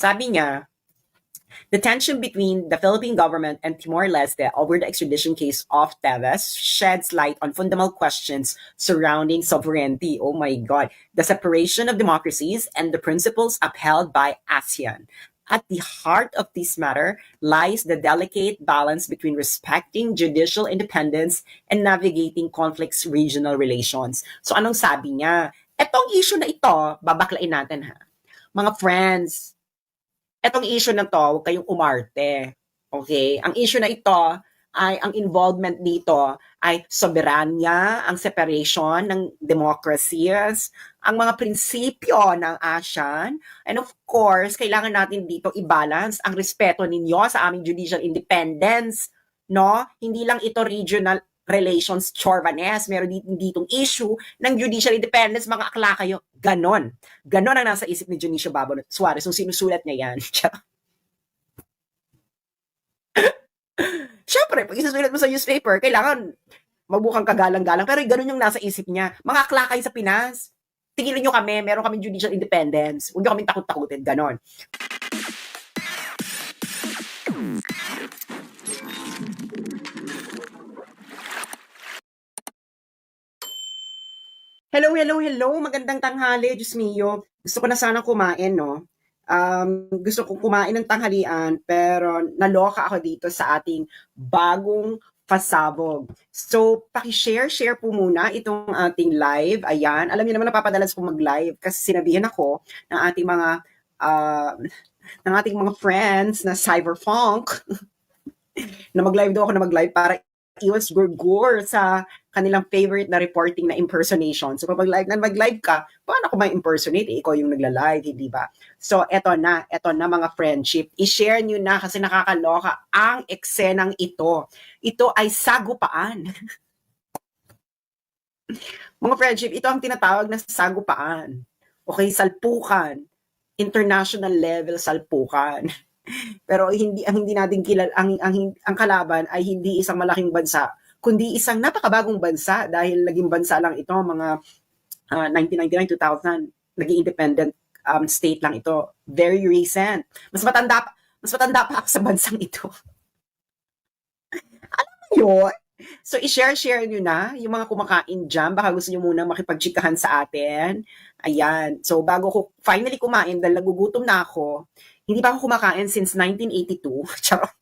Sabi niya, the tension between the Philippine government and Timor-Leste over the extradition case of Teves sheds light on fundamental questions surrounding sovereignty. Oh my God. The separation of democracies and the principles upheld by ASEAN. At the heart of this matter lies the delicate balance between respecting judicial independence and navigating conflicts regional relations. So anong sabi niya? Etong issue na ito, babaklain natin ha. Mga friends, etong issue na to, huwag kayong umarte. Okay? Ang issue na ito ay ang involvement dito ay soberanya, ang separation ng democracies, ang mga prinsipyo ng ASEAN, and of course, kailangan natin dito i-balance ang respeto ninyo sa aming judicial independence, no? Hindi lang ito regional relations chorvanes, meron dito ditong issue ng judicial independence, mga akla kayo. Ganon. Ganon ang nasa isip ni Dionisio Babo Suarez nung sinusulat niya yan. Siyempre, pag isusulat mo sa newspaper, kailangan magbukang kagalang-galang. Pero ganun yung nasa isip niya. Mga akla kayo sa Pinas. Tingnan nyo kami, meron kami judicial independence. Huwag nyo kaming takot-takutin. Ganon. Hello, hello, hello. Magandang tanghali, Diyos mio. Gusto ko na sana kumain, no? Um, gusto ko kumain ng tanghalian, pero naloka ako dito sa ating bagong pasabog. So, paki-share, share po muna itong ating live. Ayan. Alam niyo naman napapadalas ko mag-live kasi sinabihan ako ng ating mga uh, ng ating mga friends na cyberfunk na mag-live daw ako na mag-live para iwas gurgur sa kanilang favorite na reporting na impersonation. So kapag live na mag-live ka, paano ko ma-impersonate? Eh, ikaw yung nagla-live, hindi ba? So eto na, eto na mga friendship. I-share nyo na kasi nakakaloka ang eksenang ito. Ito ay sagupaan. mga friendship, ito ang tinatawag na sagupaan. Okay, salpukan. International level salpukan. Pero hindi ang hindi natin kilal ang, ang ang kalaban ay hindi isang malaking bansa, kundi isang napakabagong bansa dahil naging bansa lang ito mga uh, 1999 2000 naging independent um, state lang ito. Very recent. Mas matanda mas matanda pa ako sa bansang ito. Alam mo yun? So, i-share-share nyo na yung mga kumakain dyan. Baka gusto nyo muna makipagchikahan sa atin. Ayan. So, bago ko finally kumain, dahil nagugutom na ako, hindi pa ako kumakain since 1982. Charot.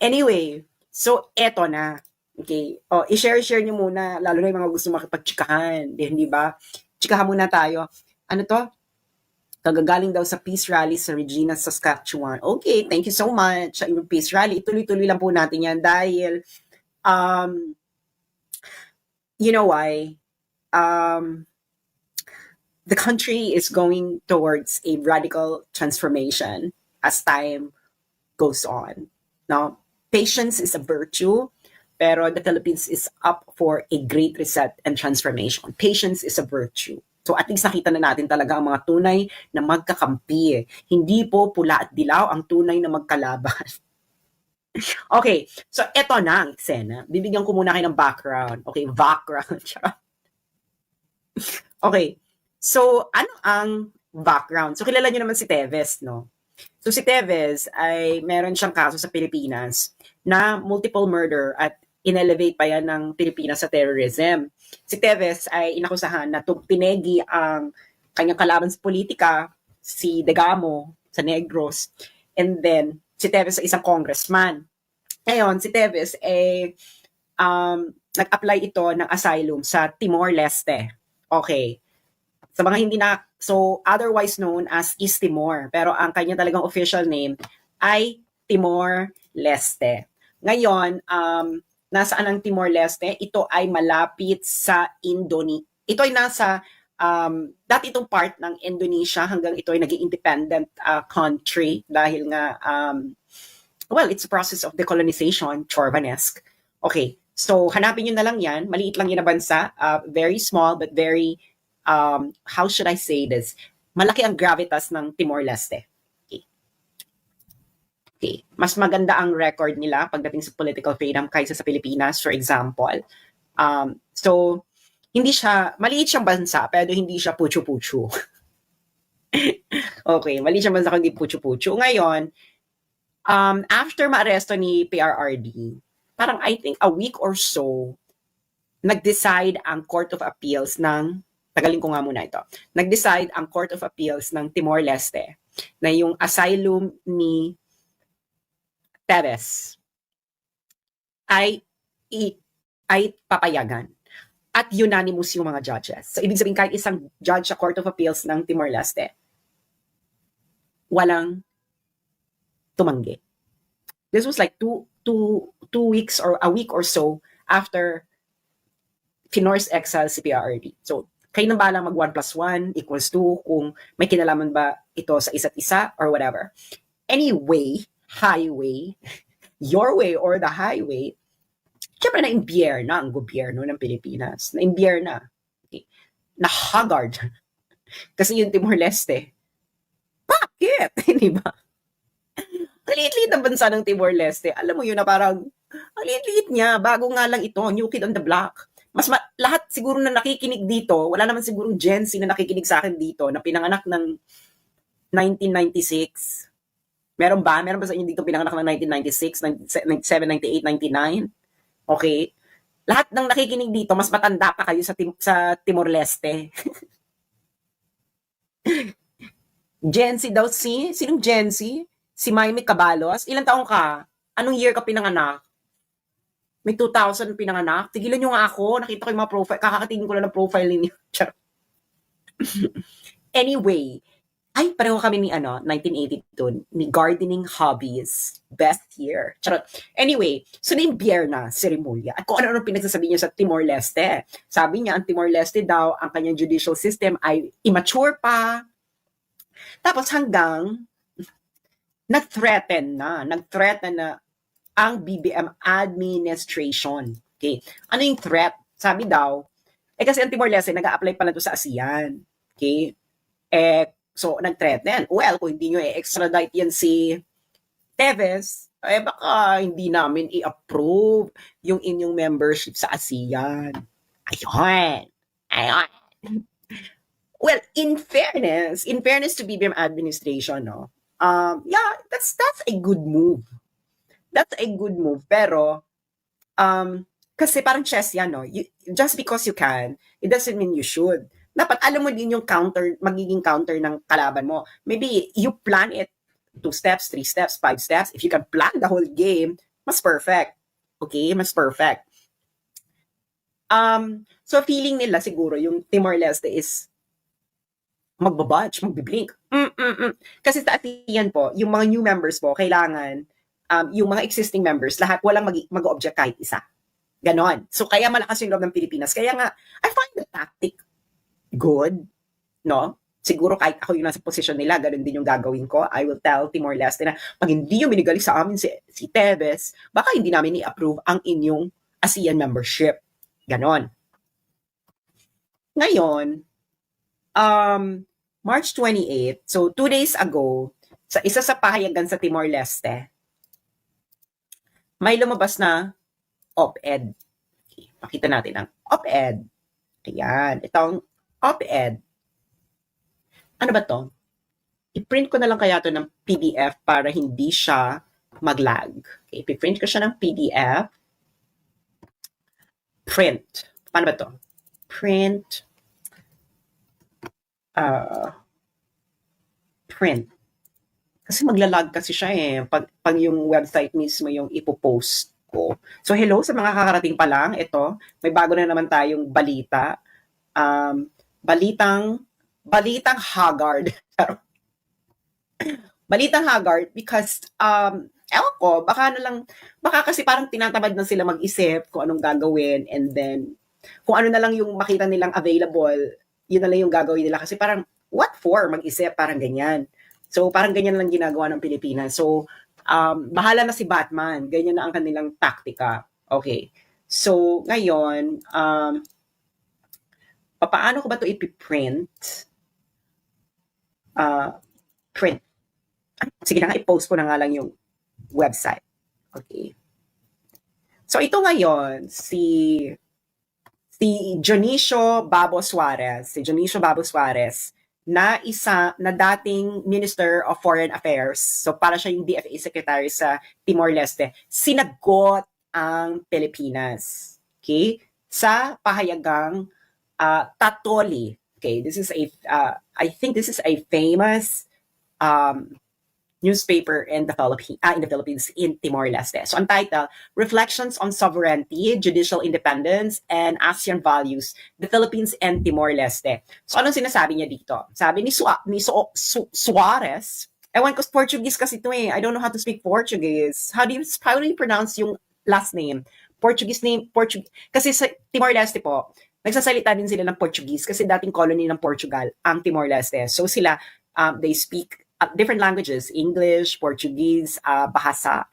Anyway, so eto na. Okay. O, i-share-share nyo muna, lalo na yung mga gusto makipagchikahan. Di ba? Chikahan muna tayo. Ano to? Kagagaling daw sa peace rally sa Regina, Saskatchewan. Okay, thank you so much. Yung peace rally, ituloy-tuloy lang po natin yan dahil, um, you know why? Um, the country is going towards a radical transformation as time goes on. Now, patience is a virtue, pero the Philippines is up for a great reset and transformation. Patience is a virtue. So at least nakita na natin talaga ang mga tunay na magkakampi. Hindi po pula at dilaw ang tunay na magkalaban. okay, so eto na ang eksena. Bibigyan ko muna kayo ng background. Okay, background. okay, so ano ang background? So kilala niyo naman si Teves, no? So si Teves ay meron siyang kaso sa Pilipinas na multiple murder at inelevate pa yan ng Pilipinas sa terrorism. Si Teves ay inakusahan na pinegi ang kanyang kalaban sa politika, si Degamo sa Negros, and then si Teves ay isang congressman. Ngayon, si Teves ay um, nag-apply ito ng asylum sa Timor-Leste. Okay. Sa mga hindi na, so otherwise known as East Timor, pero ang kanya talagang official name ay Timor-Leste. Ngayon, um, nasaan ang Timor-Leste? Ito ay malapit sa Indonesia. Ito ay nasa um, dati itong part ng Indonesia hanggang ito ay naging independent uh, country dahil nga um, well, it's a process of decolonization, Chorvanesque. Okay, so hanapin nyo na lang yan. Maliit lang yan na bansa. Uh, very small but very, um, how should I say this? Malaki ang gravitas ng Timor-Leste. Okay. Mas maganda ang record nila pagdating sa political freedom kaysa sa Pilipinas, for example. Um, so, hindi siya, maliit siyang bansa, pero hindi siya puchu-puchu. Okay, mali siya bansa kundi puchu-puchu. Ngayon, um, after maaresto ni PRRD, parang I think a week or so, nag-decide ang Court of Appeals ng, tagalin ko nga muna ito, nag-decide ang Court of Appeals ng Timor-Leste na yung asylum ni Perez ay i- ay papayagan at unanimous yung mga judges. So, ibig sabihin, kahit isang judge sa Court of Appeals ng Timor-Leste, walang tumanggi. This was like two, two, two weeks or a week or so after Finor's exile si PRRD. So, kayo nang balang mag 1 plus 1 equals 2 kung may kinalaman ba ito sa isa't isa or whatever. Anyway, highway, your way or the highway, syempre na-imbier na ang gobyerno ng Pilipinas. Na-imbier na. Okay. Na-haggard. Kasi yung Timor-Leste. Bakit? Hindi ba? Ang liit-liit ng bansa ng Timor-Leste. Alam mo yun na parang, ang liit-liit niya. Bago nga lang ito, new kid on the block. Mas ma- lahat siguro na nakikinig dito, wala naman siguro Gen Z na nakikinig sa akin dito na pinanganak ng 1996. Meron ba? Meron ba sa inyo dito pinanganak ng 1996, 97, 98, 99? Okay. Lahat ng nakikinig dito, mas matanda pa kayo sa, Tim- sa Timor-Leste. Gen Z daw si? Sinong Gen Z? Si Maymie Cabalos? Ilang taong ka? Anong year ka pinanganak? May 2000 pinanganak? Tigilan nyo nga ako. Nakita ko yung mga profile. Kakakatingin ko lang ng profile ninyo. Anyway, ay, pareho kami ni ano, 1982, ni Gardening Hobbies. Best year. Charot. Anyway, so na si Remulla. At kung ano-ano pinagsasabi niya sa Timor-Leste. Sabi niya, ang Timor-Leste daw, ang kanyang judicial system ay immature pa. Tapos hanggang nag-threaten na, nag-threaten na ang BBM administration. Okay. Ano yung threat? Sabi daw, eh kasi ang Timor-Leste, nag-a-apply pala to sa ASEAN. Okay. Eh, so, nag-threaten. Well, kung hindi nyo i-extradite yan si Teves, eh baka hindi namin i-approve yung inyong membership sa ASEAN. Ayun. Ayun. Well, in fairness, in fairness to BBM administration, no, um, yeah, that's that's a good move. That's a good move. Pero, um, kasi parang chess yan, no? You, just because you can, it doesn't mean you should. Dapat alam mo din yung counter, magiging counter ng kalaban mo. Maybe you plan it two steps, three steps, five steps. If you can plan the whole game, mas perfect. Okay? Mas perfect. Um, so feeling nila siguro yung Timor-Leste is magbabudge, magbiblink. Mm-mm-mm. Kasi sa ASEAN po, yung mga new members po, kailangan um, yung mga existing members, lahat walang mag- mag-object kahit isa. Ganon. So, kaya malakas yung loob ng Pilipinas. Kaya nga, I find the tactic good, no? Siguro kahit ako yung nasa posisyon nila, ganun din yung gagawin ko. I will tell Timor-Leste na pag hindi yung binigali sa amin si, si Tevez, baka hindi namin i-approve ang inyong ASEAN membership. Ganon. Ngayon, um, March 28, so two days ago, sa isa sa pahayagan sa Timor-Leste, may lumabas na op-ed. Okay, pakita natin ang op-ed. Ayan, itong op-ed. Ano ba to? I-print ko na lang kaya to ng PDF para hindi siya mag-lag. Okay, i-print ko siya ng PDF. Print. Paano ba to? Print. Uh, print. Kasi maglalag kasi siya eh. Pag, pag yung website mismo yung ipopost ko. So hello sa mga kakarating pa lang. Ito, may bago na naman tayong balita. Um, balitang, balitang Haggard. balitang Haggard because, um, ewan ko, baka na lang, baka kasi parang tinatamad na sila mag-isip kung anong gagawin and then, kung ano na lang yung makita nilang available, yun na lang yung gagawin nila. Kasi parang, what for mag-isip? Parang ganyan. So, parang ganyan lang ginagawa ng Pilipinas. So, um, bahala na si Batman. Ganyan na ang kanilang taktika. Okay. So, ngayon, um, paano ko ba ito ipiprint? Uh, print. Ay, sige na nga, i-post ko na nga lang yung website. Okay. So, ito ngayon, si si Jonicio Babo Suarez, si Jonicio Babo Suarez, na isa na dating Minister of Foreign Affairs. So para siya yung DFA Secretary sa Timor-Leste. Sinagot ang Pilipinas. Okay? Sa pahayagang uh, Tatoli. Okay, this is a uh, I think this is a famous um, newspaper in the Philippines, uh, in the Philippines in Timor-Leste. So ang title, Reflections on Sovereignty, Judicial Independence, and ASEAN Values, the Philippines and Timor-Leste. So anong sinasabi niya dito? Sabi ni, Sua, ni Su, Su, Suarez, ewan ko Portuguese kasi ito eh. I don't know how to speak Portuguese. How do you, how do you pronounce yung last name? Portuguese name, Portuguese. Kasi sa Timor-Leste po, nagsasalita din sila ng Portuguese kasi dating colony ng Portugal ang Timor-Leste. So sila, um, they speak uh, different languages, English, Portuguese, uh, Bahasa.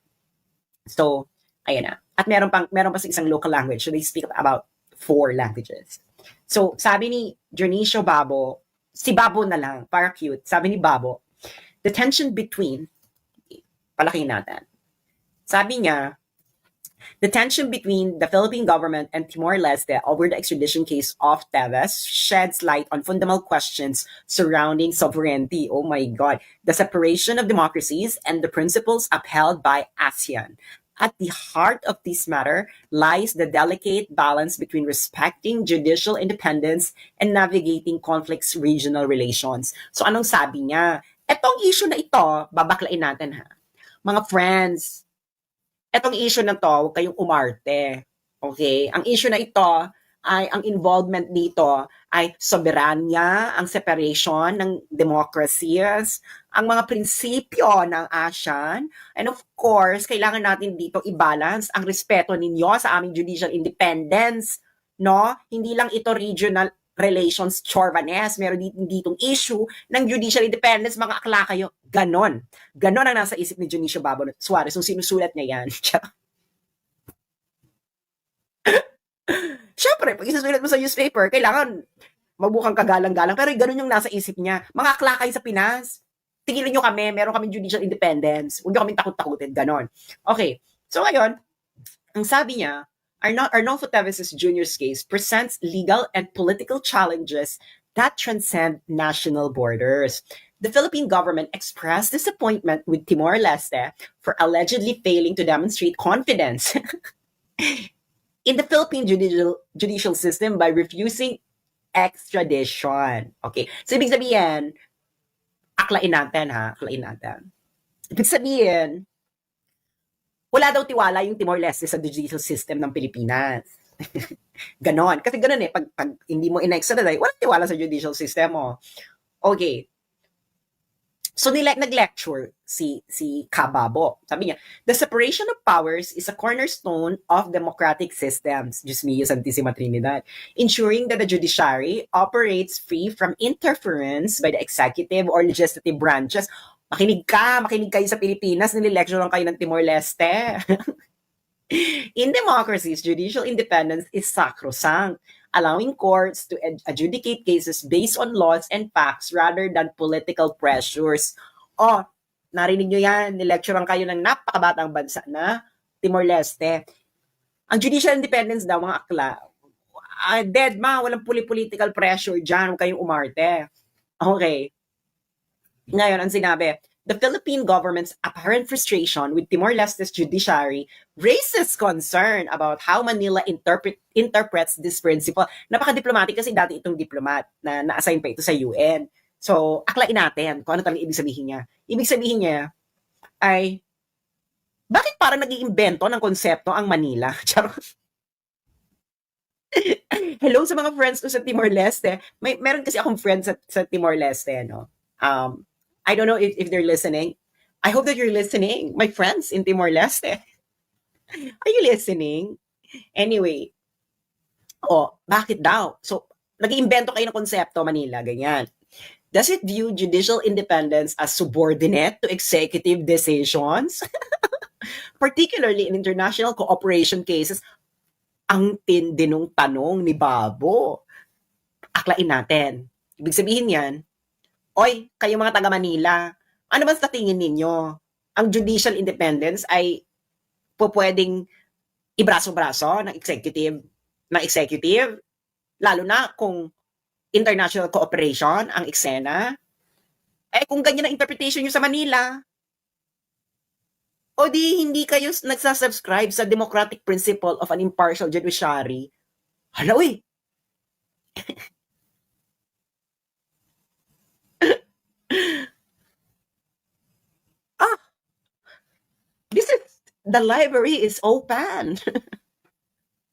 So, ayan na. At meron pang meron pa sa isang local language. So they speak about four languages. So, sabi ni Dionisio Babo, si Babo na lang, para cute. Sabi ni Babo, the tension between, palakin natin. Sabi niya, the tension between the Philippine government and Timor-Leste over the extradition case of Teves sheds light on fundamental questions surrounding sovereignty. Oh my God. The separation of democracies and the principles upheld by ASEAN. At the heart of this matter lies the delicate balance between respecting judicial independence and navigating conflicts regional relations. So anong sabi niya? Etong issue na ito, babaklain natin ha. Mga friends, etong issue na to, huwag kayong umarte. Okay? Ang issue na ito ay ang involvement dito ay soberanya, ang separation ng democracies, ang mga prinsipyo ng ASEAN, and of course, kailangan natin dito i-balance ang respeto ninyo sa aming judicial independence, no? Hindi lang ito regional relations chorvanes, meron dito ditong issue ng judicial independence, mga akla kayo. Ganon. Ganon ang nasa isip ni Dionisio Babo Suarez. So, sinusulat niya yan. Siyempre, pag isusulat mo sa newspaper, kailangan magbukang kagalang-galang. Pero ganun yung nasa isip niya. Mga akla kayo sa Pinas. Tingilin nyo kami, meron kami judicial independence. Huwag nyo kami takot-takutin. Ganon. Okay. So, ngayon, ang sabi niya, Arnolfo Teves' Jr.'s case presents legal and political challenges that transcend national borders. The Philippine government expressed disappointment with Timor-Leste for allegedly failing to demonstrate confidence in the Philippine judicial, judicial system by refusing extradition. Okay. So, ibig sabihin, aklain natin ha, aklain natin. Ibig sabihin, wala daw tiwala yung Timor-Leste sa judicial system ng Pilipinas. ganon. Kasi ganon eh, pag, pag hindi mo in-extradite, walang tiwala sa judicial system mo. Okay. So, nila, nag-lecture si, si Kababo. Sabi niya, the separation of powers is a cornerstone of democratic systems. Diyos mio, Santissima Trinidad. Ensuring that the judiciary operates free from interference by the executive or legislative branches Makinig ka, makinig kayo sa Pilipinas, nililecture lang kayo ng Timor-Leste. In democracies, judicial independence is sacrosanct, allowing courts to ad- adjudicate cases based on laws and facts rather than political pressures. Oh, narinig nyo yan, nilecture lang kayo ng napakabatang bansa na Timor-Leste. Ang judicial independence daw, mga akla, uh, dead ma, walang political pressure dyan, huwag kayong umarte. Okay. Ngayon, ang sinabi, the Philippine government's apparent frustration with Timor-Leste's judiciary raises concern about how Manila interpret, interprets this principle. Napaka-diplomatic kasi dati itong diplomat na na-assign pa ito sa UN. So, aklain natin kung ano talaga ibig sabihin niya. Ibig sabihin niya ay, bakit parang nag-iimbento ng konsepto ang Manila? Hello sa mga friends ko sa Timor-Leste. May meron kasi akong friends sa, sa Timor-Leste, no? Um, I don't know if, if they're listening. I hope that you're listening, my friends in Timor-Leste. Are you listening? Anyway, oh, bakit daw? So, nag-iimbento kayo ng konsepto, Manila, ganyan. Does it view judicial independence as subordinate to executive decisions? Particularly in international cooperation cases, ang tindi nung tanong ni Babo. Aklain natin. Ibig sabihin yan, Oy, kayo mga taga Manila, ano ba sa tingin ninyo? Ang judicial independence ay po pwedeng ibraso-braso ng executive ng executive lalo na kung international cooperation ang eksena. Eh kung ganyan ang interpretation nyo sa Manila, o di hindi kayo nagsasubscribe sa democratic principle of an impartial judiciary, hala uy, ah, this is, the library is open.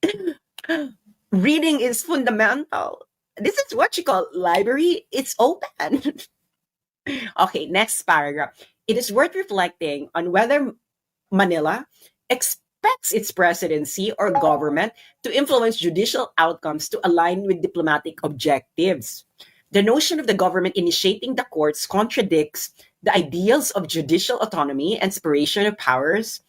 Reading is fundamental. This is what you call library. It's open. okay, next paragraph. It is worth reflecting on whether Manila expects its presidency or government to influence judicial outcomes to align with diplomatic objectives. The notion of the government initiating the courts contradicts the ideals of judicial autonomy and separation of powers.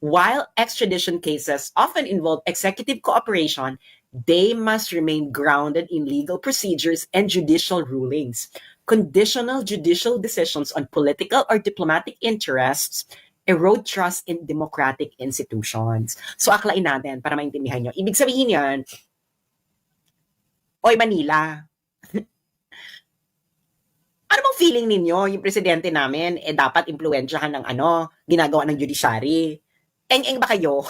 While extradition cases often involve executive cooperation, they must remain grounded in legal procedures and judicial rulings. Conditional judicial decisions on political or diplomatic interests erode trust in democratic institutions. So, aklain natin para maintindihan nyo. Ibig sabihin yan, Oy, Manila, ano bang feeling ninyo, yung presidente namin, eh dapat impluensyahan ng ano, ginagawa ng judiciary? Eng-eng ba kayo?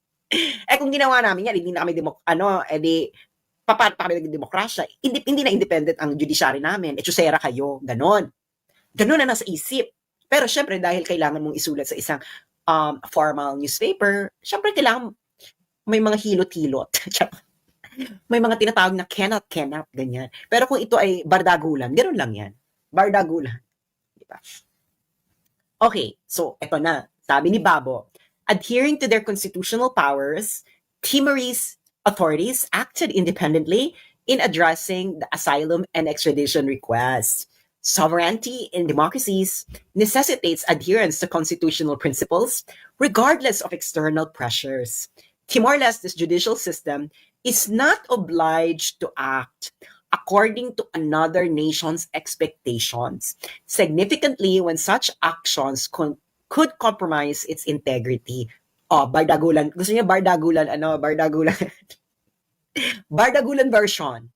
eh kung ginawa namin yan, hindi na kami demok ano, eh di, paano pa kami naging demokrasya? Hindi, hindi na independent ang judiciary namin. Eh, chusera kayo. Ganon. Ganon na nasa isip. Pero syempre, dahil kailangan mong isulat sa isang um, formal newspaper, syempre kailangan may mga hilot-hilot. may mga tinatawag na cannot, cannot, ganyan. Pero kung ito ay bardagulan, ganoon lang yan. Bardagulan. Diba? Okay, so eto na. Sabi ni Babo, adhering to their constitutional powers, Timorese authorities acted independently in addressing the asylum and extradition requests. Sovereignty in democracies necessitates adherence to constitutional principles, regardless of external pressures. Timor Leste's judicial system is not obliged to act according to another nation's expectations, significantly when such actions con- could compromise its integrity. Oh, bardagulan. Gusto niya bardagulan, ano, bardagulan. bardagulan version.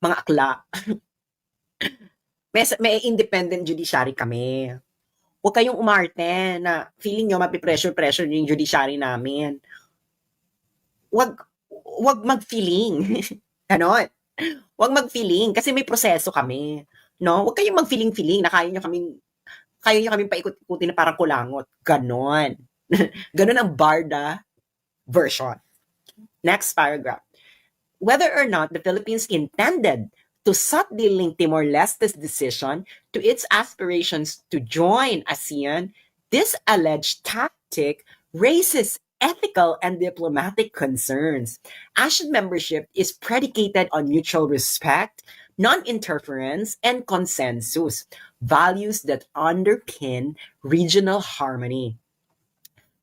Mga akla. may, may independent judiciary kami. Huwag kayong umarte na feeling nyo mapipressure-pressure yung judiciary namin. Huwag, huwag mag-feeling. Ganon. Huwag mag-feeling kasi may proseso kami. No? Huwag kayong mag-feeling-feeling na kaya nyo kaming kaya nyo kaming paikot-ikutin na parang kulangot. Ganon. Ganon ang Barda version. Next paragraph. Whether or not the Philippines intended to subtly link Timor-Leste's decision to its aspirations to join ASEAN, this alleged tactic raises ethical and diplomatic concerns. ASEAN membership is predicated on mutual respect, non-interference, and consensus, values that underpin regional harmony.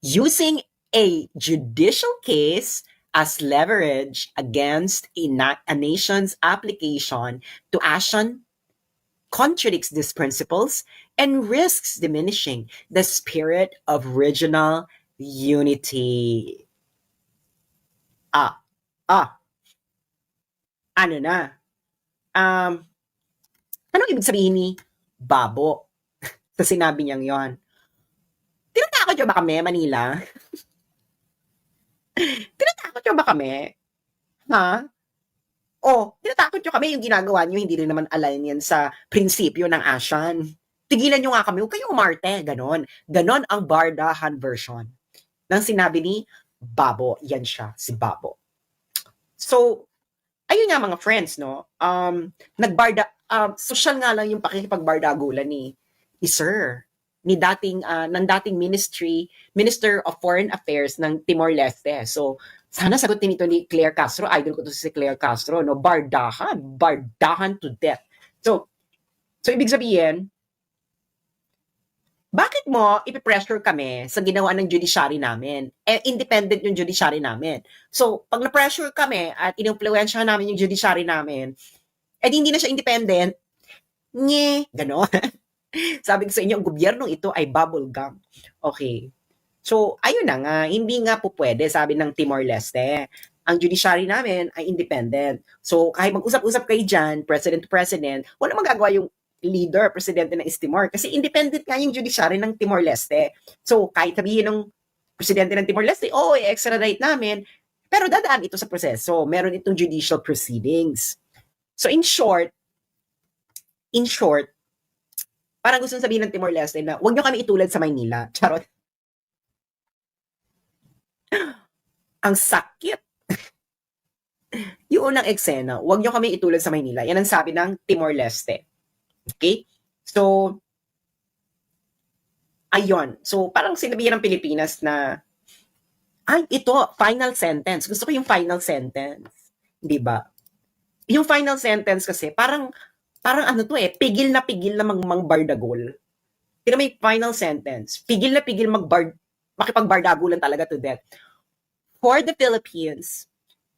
Using a judicial case as leverage against a, na- a nation's application to ASEAN contradicts these principles and risks diminishing the spirit of regional unity. Ah, ah, ano na? Um, anong ibig sabihin ni babo sa sinabi niyang yon? Tinatakot niyo ba kami, Manila? Tinatakot niyo ba kami? Ha? O, tinatakot niyo kami yung ginagawa niyo, hindi rin naman align yan sa prinsipyo ng ASEAN. Tigilan niyo nga kami, huwag kayong umarte, ganon. Ganon ang Bardahan version. Nang sinabi ni Babo, yan siya, si Babo. So, ayun nga mga friends, no? Um, nagbarda, um, social nga lang yung pakikipagbardagulan ni, ni Sir ni dating ah, ng dating ministry Minister of Foreign Affairs ng Timor Leste. So sana sagutin ito ni Claire Castro. Idol ko to si Claire Castro, no? Bardahan, bardahan to death. So so ibig sabihin, bakit mo ipipressure kami sa ginawa ng judiciary namin? Eh, independent yung judiciary namin. So, pag na-pressure kami at inumpluensyahan namin yung judiciary namin, eh di hindi na siya independent, nye, gano'n. Sabi ko sa inyo, ang gobyernong ito ay bubble gum. Okay. So, ayun na nga, hindi nga po pwede, sabi ng Timor-Leste. ang judiciary namin ay independent. So, kahit mag-usap-usap kayo dyan, president to president, wala magagawa yung leader, presidente ng East Timor. Kasi independent nga yung judiciary ng Timor-Leste. So, kahit sabihin ng presidente ng Timor-Leste, oh, i-extradite namin, pero dadaan ito sa proseso. Meron itong judicial proceedings. So, in short, in short, parang gusto sabihin ng Timor-Leste na huwag nyo kami itulad sa Maynila. Charot. ang sakit. yung unang eksena, huwag nyo kami itulad sa Maynila. Yan ang sabi ng Timor-Leste. Okay? So, ayun. So, parang sinabihan ng Pilipinas na, ay, ito, final sentence. Gusto ko yung final sentence. Di ba? Yung final sentence kasi, parang, parang ano to eh, pigil na pigil na mang, mang bardagol. Pero may final sentence. Pigil na pigil mag-bard, makipag-bardagulan talaga to death. For the Philippines,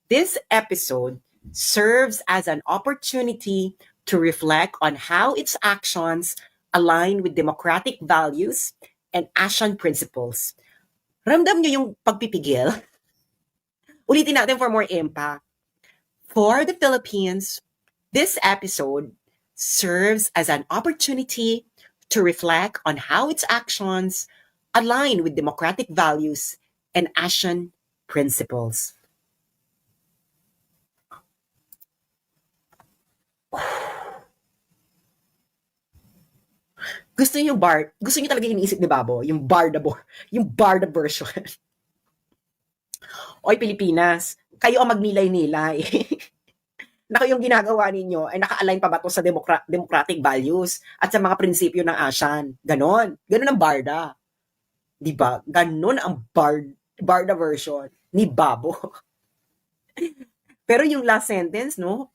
this episode serves as an opportunity to reflect on how its actions align with democratic values and ASEAN principles. Ramdam nyo yung pagpipigil? Ulitin natin for more impact. For the Philippines, this episode serves as an opportunity to reflect on how its actions align with democratic values and ASEAN principles. Gusto niyo yung bar, gusto niyo talaga iniisip ni Babo, yung barda bo, yung barda version. Oy Pilipinas, kayo ang magnilay-nilay. na kayong ginagawa ninyo ay naka-align pa ba to sa demokra- democratic values at sa mga prinsipyo ng ASEAN? Ganon. Ganon ang barda. Di ba? Ganon ang bar- barda version ni Babo. Pero yung last sentence, no?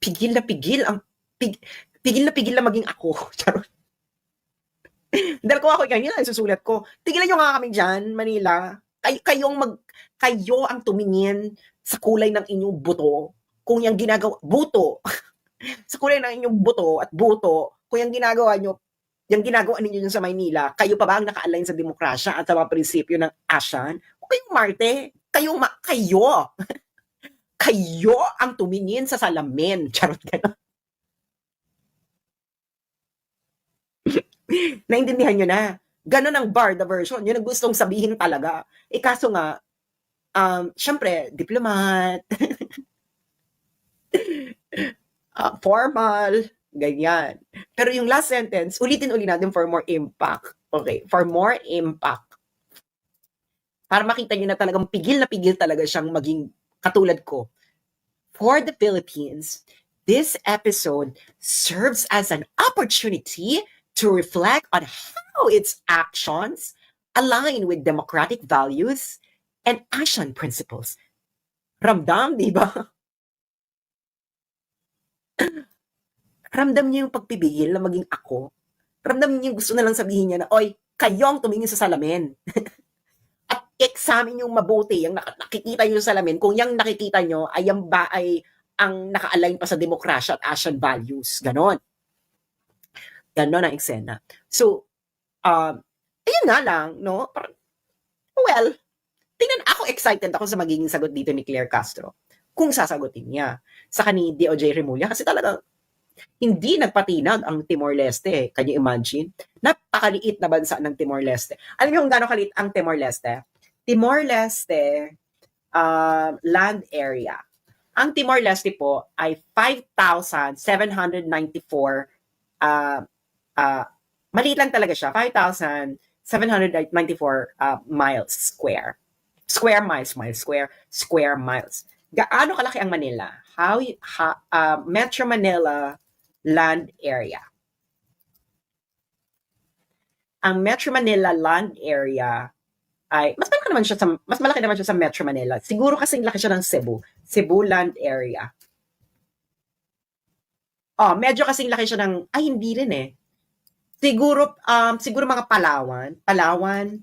Pigil na pigil ang pig, pigil na pigil na maging ako. Charot. Dahil ko ako kanina, susulat ko, tigilan nyo nga kami dyan, Manila. Kayo, kayong mag, kayo ang tumingin sa kulay ng inyong buto. Kung yung ginagawa, buto. sa kulay ng inyong buto at buto, kung yung ginagawa nyo, yung ginagawa ninyo sa Maynila, kayo pa ba ang naka-align sa demokrasya at sa mga prinsipyo ng ASEAN? O kayong Marte, kayo, ma- kayo, kayo ang tumingin sa salamin. Charot ka Naintindihan nyo na. Ganon ang Barda version. Yun ang gustong sabihin talaga. Eh kaso nga, um, syempre, diplomat, uh, formal, ganyan. Pero yung last sentence, ulitin uli natin for more impact. Okay, for more impact. Para makita nyo na talagang pigil na pigil talaga siyang maging katulad ko. For the Philippines, this episode serves as an opportunity to reflect on how its actions align with democratic values and ASEAN principles. Ramdam, di ba? Ramdam niyo yung pagpibigil na maging ako. Ramdam niyo yung gusto na lang sabihin niya na, oy, kayong tumingin sa salamin. At examine yung mabuti, yung nakikita niyo sa salamin, kung yung nakikita niyo ay yung ba ay ang naka-align pa sa demokrasya at ASEAN values. Ganon. Ganon ang eksena. So, um, ayun nga lang, no? Well, tingnan ako excited ako sa magiging sagot dito ni Claire Castro. Kung sasagutin niya. Sa ni DOJ Remulla. Kasi talaga, hindi nagpatinag ang Timor-Leste. Can you imagine? Napakaliit na bansa ng Timor-Leste. Alam niyo kung gaano kaliit ang Timor-Leste? Timor-Leste uh, land area. Ang Timor-Leste po ay 5,794 uh, uh, maliit lang talaga siya, 5,794 uh, miles square. Square miles, miles square, square miles. Gaano kalaki ang Manila? How, ha, uh, Metro Manila land area. Ang Metro Manila land area ay mas malaki naman siya sa mas malaki naman siya sa Metro Manila. Siguro kasi laki siya ng Cebu. Cebu land area. Oh, medyo kasing laki siya ng ay hindi rin eh. Siguro um siguro mga Palawan, Palawan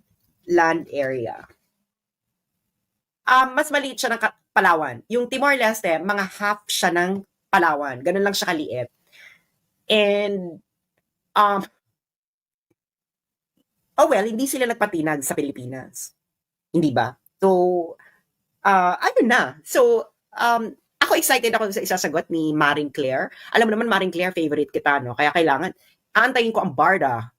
land area. Um, mas maliit siya ng Palawan. Yung Timor-Leste, mga half siya ng Palawan. Ganun lang siya kaliit. And, um, oh well, hindi sila nagpatinag sa Pilipinas. Hindi ba? So, ah, ayun na. So, um, ako excited ako sa isasagot ni Maring Claire. Alam mo naman, Maring Claire, favorite kita, no? Kaya kailangan, aantayin ko ang Barda.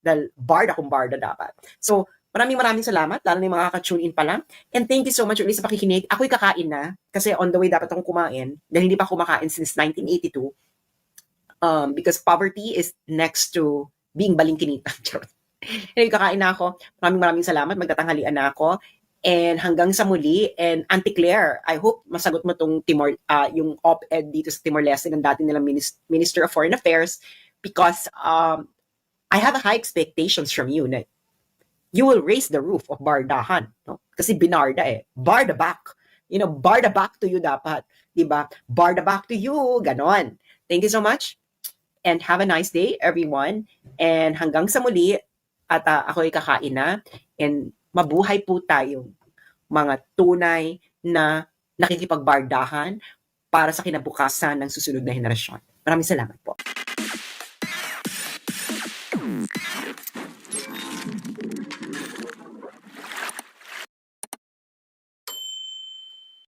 Dahil Barda kung Barda dapat. So, maraming maraming salamat, lalo na yung mga ka-tune in pa lang. And thank you so much ulit sa pakikinig. Ako'y kakain na, kasi on the way dapat akong kumain, dahil hindi pa kumakain since 1982. Um, because poverty is next to being balingkinita. Charot. Anyway, kakain na ako. Maraming maraming salamat. Magtatanghalian na ako. And hanggang sa muli, and Auntie Claire, I hope masagot mo tong Timor, ah, yung op-ed dito sa Timor-Leste ng dati nilang minis- Minister of Foreign Affairs because um, I have high expectations from you na you will raise the roof of Bardahan. No? Kasi binarda eh. Barda back. You know, barda back to you dapat. Diba? Barda back to you. Ganon. Thank you so much. And have a nice day, everyone. And hanggang sa muli, at ah, ako'y kakain na. And mabuhay po tayong mga tunay na nakikipagbardahan para sa kinabukasan ng susunod na henerasyon. Maraming salamat po.